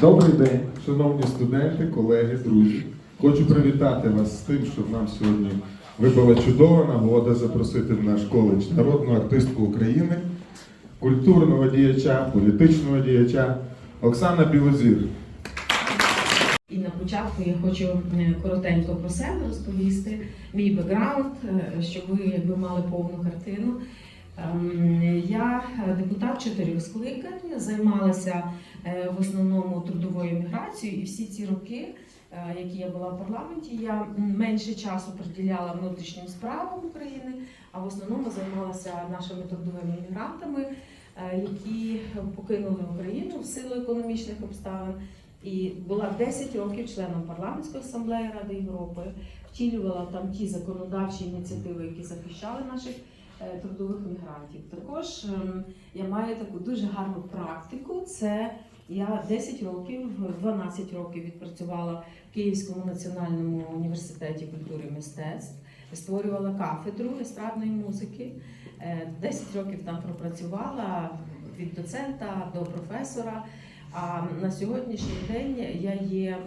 Добрий день, шановні студенти, колеги, друзі. Хочу привітати вас з тим, що нам сьогодні випала чудова нагода запросити в наш коледж народну артистку України, культурного діяча, політичного діяча Оксана Білозір. І на початку я хочу е, коротенько про себе розповісти. Мій бекграунд, е, щоб ви якби мали повну картину. Ем, Я е, депутат чотирьох скликань, займалася е, в основному трудовою міграцією, і всі ці роки, е, які я була в парламенті, я менше часу приділяла внутрішнім справам України, а в основному займалася нашими трудовими мігрантами, які покинули Україну в силу економічних обставин. І була 10 років членом парламентської асамблеї Ради Європи, втілювала там ті законодавчі ініціативи, які захищали наших трудових мігрантів. Також ем, я маю таку дуже гарну практику. Це я 10 років, 12 років відпрацювала в Київському національному університеті культури і мистецтв, створювала кафедру естрадної музики. Е, 10 років там пропрацювала від доцента до професора. А на сьогоднішній день я є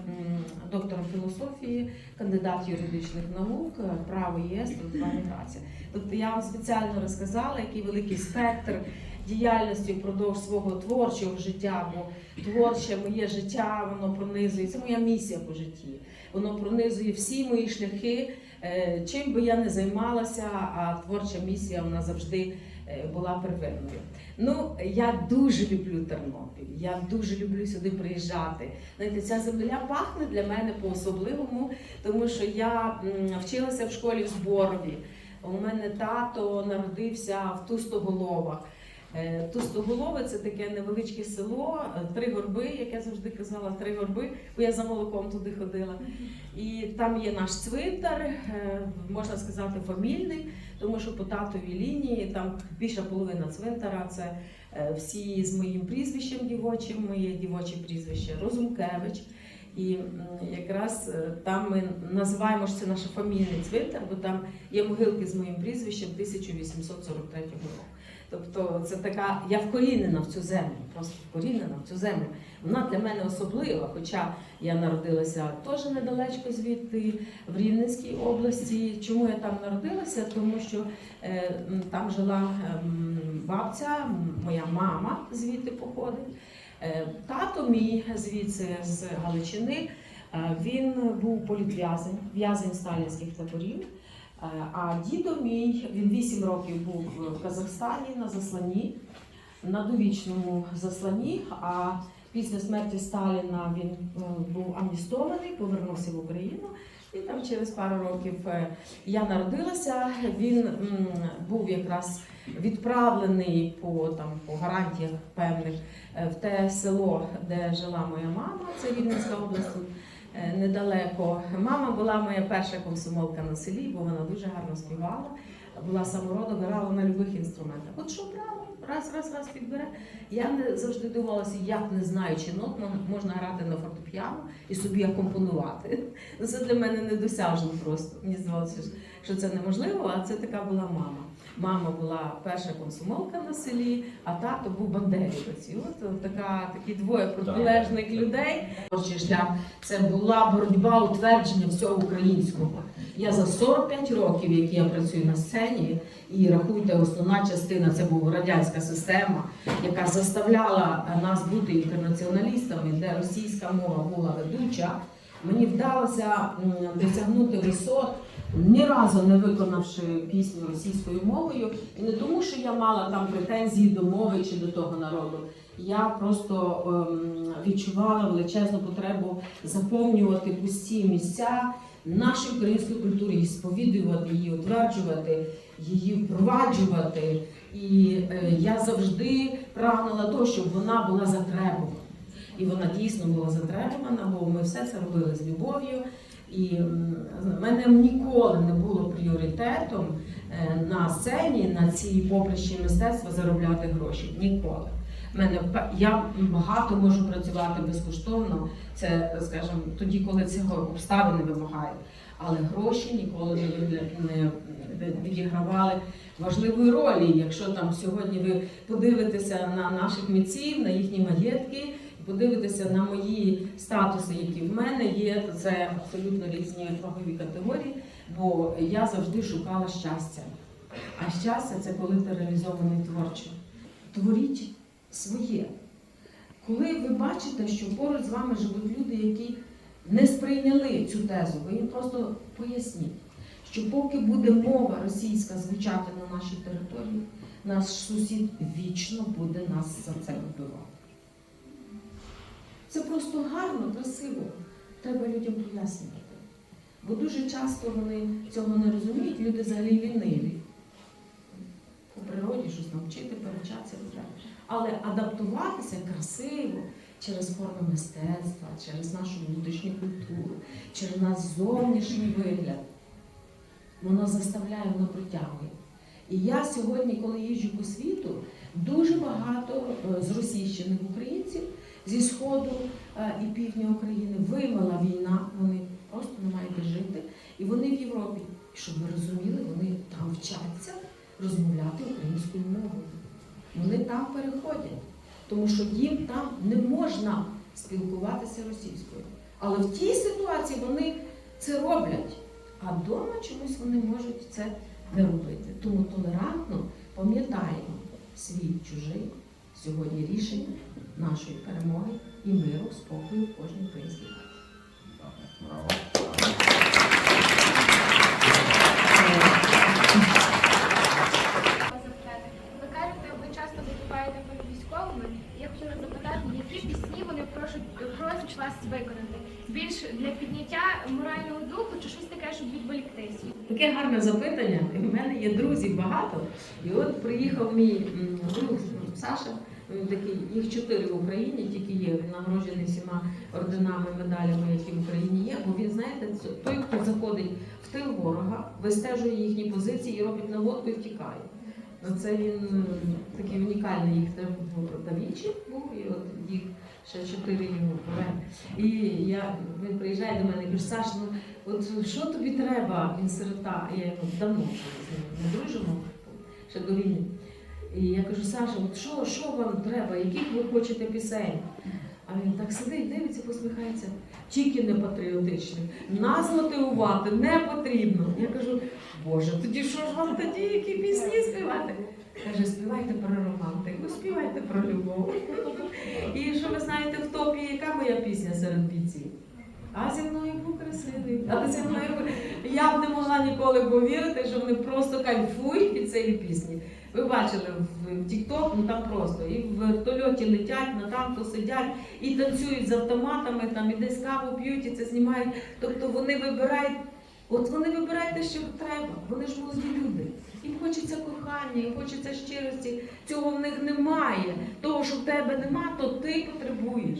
доктором філософії, кандидат юридичних наук, е, право ЄС, трудова міграція. Тобто я вам спеціально розказала, який великий спектр діяльності впродовж свого творчого життя, бо творче моє життя, воно пронизує. Це моя місія по житті. Воно пронизує всі мої шляхи. Е, Чим би я не займалася, а творча місія вона завжди була первинною. Ну, я дуже люблю Тернопіль. Я дуже люблю сюди приїжджати. Знаєте, ця земля пахне для мене по-особливому, тому що я вчилася в школі в Зборові. У мене тато народився в Тустоголовах. Е, Тустоголове це таке невеличке село, три горби, як я завжди казала, три горби, бо я за молоком туди ходила. І там є наш цвинтар, е, можна сказати, фамільний, тому що по татовій лінії там більша половина цвинтара це е, всі з моїм прізвищем дівочим, моє дівоче прізвище Розумкевич. І якраз там ми називаємо що це наш фамільний цвинтар, бо там є могилки з моїм прізвищем 1843 року. Тобто це така, я вкорінена в цю землю, просто вкорінена в цю землю. Вона для мене особлива, хоча я народилася теж недалечко звідти, в Рівненській області. Чому я там народилася? Тому що е, там жила ем, бабця, моя мама звідти походить. Е, Тато мій звідси з Галичини. е, Він був політв'язень, в'язень сталінських таборів. Е, А дідо мій, він 8 років був в Казахстані на засланні, на довічному засланні. А після смерті Сталіна він е, був амністований, повернувся в Україну. І там через пару років е, я народилася. Він був якраз відправлений по там по гарантіях певних в те село, де жила моя мама. Це Рівненська область. Е, Недалеко. Мама була моя перша комсомолка на селі, бо вона дуже гарно співала. Була самородок, грала на будь-яких інструментах. От що брала, раз, раз, раз підбере. Я не завжди дивувалася, як не знаючи нот, можна грати на фортепіано і собі акомпонувати. Ну, Це для мене недосяжно просто. Мені здавалося, що це неможливо, а це така була мама. Мама була перша комсомолка на селі, а тато був бандерівець. І от, от така, такі двоє протилежних людей. Творчий шлях це була боротьба утвердження всього українського. Я за 45 років, які я працюю на сцені, і рахуйте, основна частина це була радянська система, яка заставляла нас бути інтернаціоналістами, де російська мова була ведуча. Мені вдалося досягнути висот, ні разу не виконавши пісню російською мовою, і не тому, що я мала там претензії до мови чи до того народу. Я просто ем, відчувала величезну потребу заповнювати пусті місця нашої української культури, її сповідувати, її утверджувати, її впроваджувати. І е, я завжди прагнула того, щоб вона була затребувана. І вона дійсно була затребувана, бо ми все це робили з любов'ю. І в мене ніколи не було пріоритетом е, на сцені, на цій поприщі мистецтва заробляти гроші. Ніколи. Мене я багато можу працювати безкоштовно. Це, скажімо, тоді, коли цього обставини вимагають. Але гроші ніколи не, відігравали важливої ролі. Якщо там сьогодні ви подивитеся на наших митців, на їхні маєтки, подивитися на мої статуси, які в мене є, то це абсолютно різні вагові категорії, бо я завжди шукала щастя. А щастя це коли ти реалізований творчо. Творіть своє. Коли ви бачите, що поруч з вами живуть люди, які не сприйняли цю тезу, ви їм просто поясніть, що поки буде мова російська звучати на нашій території, наш сусід вічно буде нас за це вбивати. Це просто гарно, красиво. Треба людям пояснювати. Бо дуже часто вони цього не розуміють, люди взагалі ліниві. У природі щось навчити, перечатися треба. Але адаптуватися красиво через форми мистецтва, через нашу внутрішню культуру, через наш зовнішній вигляд, воно заставляє, воно притягує. І я сьогодні, коли їжджу по світу, дуже багато е, зросійщених українців зі сходу е, і півдня України вимила війна, вони просто не мають де жити. І вони в Європі. Щоб ви розуміли, вони там вчаться розмовляти українською мовою. Вони там переходять, тому що їм там не можна спілкуватися російською. Але в тій ситуації вони це роблять, а вдома чомусь вони можуть це не робити. Тому толерантно пам'ятаємо свій чужий сьогодні рішення нашої перемоги і миру, спокою в кожній українській хаті. Браво. Ви кажете, ви часто виступаєте перед військовими. Я хотіла запитати, які пісні вони просять, просять вас виконати? Більш для підняття морального духу чи щось таке, щоб відволіктись? Таке гарне запитання. І в мене є друзів багато. І от приїхав мій друг Саша. Він такий, їх чотири в Україні, тільки є. Він нагороджений всіма орденами, медалями, які в Україні є. Бо він, знаєте, той, хто заходить в тил ворога, вистежує їхні позиції і робить наводку і втікає. Ну, Це він такий унікальний їх теж був Давічі був, і от їх ще чотири колеги. І я, він приїжджає до мене і каже, Саш, ну от що тобі треба, він сирота, я його давно ним не дружимо, ще до війни. І я кажу, Саша, от що, що вам треба, яких ви хочете пісень? А він так сидить, дивиться, посміхається. Тільки не патріотичних. Нас мотивувати не потрібно. Я кажу, Боже, тоді що ж вам тоді які пісні співати? Каже, співайте про романтику, співайте про любов. І що ви знаєте в топі, яка моя пісня серед бійців? А зі мною був красивий. А зі мною я б не могла ніколи повірити, що вони просто кайфують від цієї пісні. Ви бачили в, TikTok, ну там просто і в вертольоті летять, на танку сидять і танцюють з автоматами, там і десь каву п'ють, і це знімають. Тобто вони вибирають, от вони вибирають те, що треба. Вони ж молоді люди. Їм хочеться кохання, їм хочеться щирості. Цього в них немає. Того, що в тебе нема, то ти потребуєш.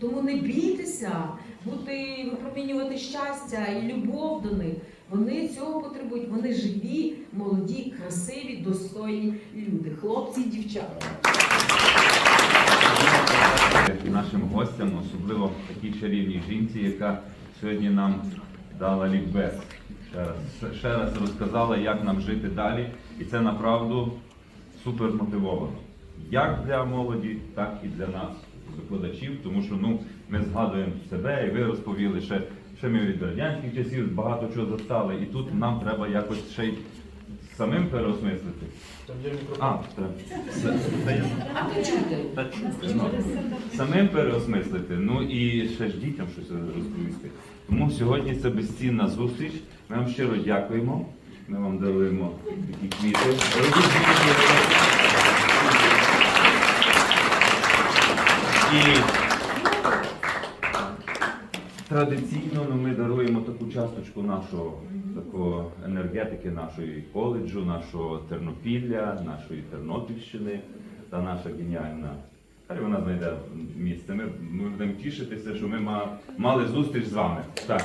Тому не бійтеся бути, випромінювати щастя і любов до них. Вони цього потребують. Вони живі, молоді, красиві, достойні люди, хлопці і дівчата. І нашим гостям, особливо такій чарівній жінці, яка сьогодні нам дала лікбез. Ще раз, ще раз розказала, як нам жити далі. І це направду супер мотивовано. Як для молоді, так і для нас, викладачів, тому що ну, ми згадуємо себе, і ви розповіли, ще, ще ми від радянських часів багато чого застали, і тут нам треба якось ще й самим переосмислити. А, так. Та А то чути. та чути, ну, самим переосмислити, ну і ще ж дітям щось розповісти. Тому сьогодні це безцінна зустріч. Ми вам щиро дякуємо. Ми вам даруємо такі квіти. І традиційно ну, ми даруємо таку часточку нашого такого енергетики нашої коледжу, нашого Тернопілля, нашої Тернопільщини та наша геніальна. Хай вона знайде місце. Ми, будемо тішитися, що ми ма- мали зустріч з вами. Так.